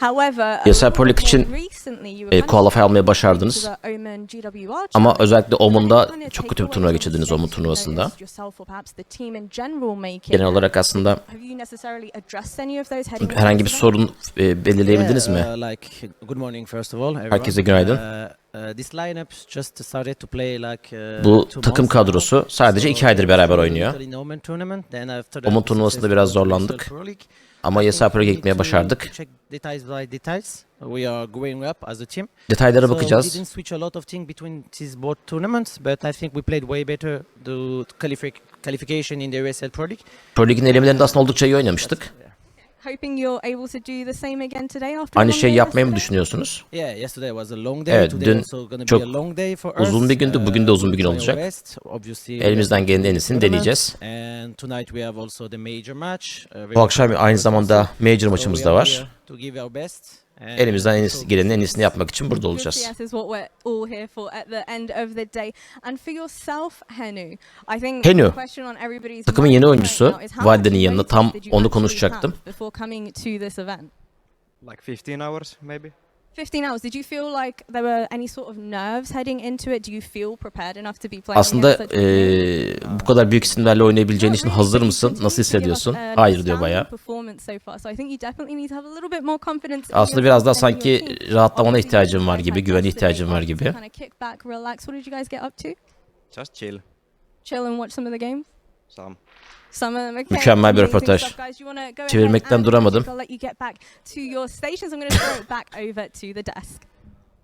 However, ESL Pro League için e, qualify almayı başardınız. Ama özellikle Omen'da çok kötü bir turnuva geçirdiniz Omen turnuvasında. Genel olarak aslında herhangi bir sorun e, belirleyebildiniz mi? Uh, like good morning first of all. everyone. Herkese günaydın. Uh, uh, this lineup just started to play like uh, Bu two takım kadrosu sadece iki aydır beraber oynuyor. That, turnuvasında biraz zorlandık. Ama Pro'ya we gitmeye başardık. Detaylara bakacağız. Pro Lig'in elemelerinde aslında oldukça iyi oynamıştık. Hoping you're able to do the same again today after Aynı a long şeyi day yapmayı mı düşünüyorsunuz? Yeah, yesterday was a long day. Evet, Today dün also gonna çok be a long day for uzun us. bir gündü, bugün de uzun bir gün olacak. Elimizden gelenin en iyisini deneyeceğiz. And tonight we have also the major match. uh, Bu akşam aynı for us zamanda major So maçımız da var. To give our best. Elimizden en iyisi, gelenin en iyisini yapmak için burada olacağız. Yes, is what we're all here for at the end of the day. And for yourself, Henu, takımın yeni oyuncusu, Valde'nin notice tam onu konuşacaktım. have Before coming to this event. like 15 hours maybe 15 hours. Did you feel like there were any sort of nerves heading into it? Do you feel prepared enough to be playing Aslında eee, bu kadar büyük isimlerle oynayabileceğin için hazır mısın? Nasıl hissediyorsun? Hayır diyor bayağı. Aslında biraz daha sanki rahatlamana ihtiyacın var gibi, güvene ihtiyacın var gibi. just chill Chill and watch some of the games. some. Mükemmel bir röportaj. Çevirmekten duramadım.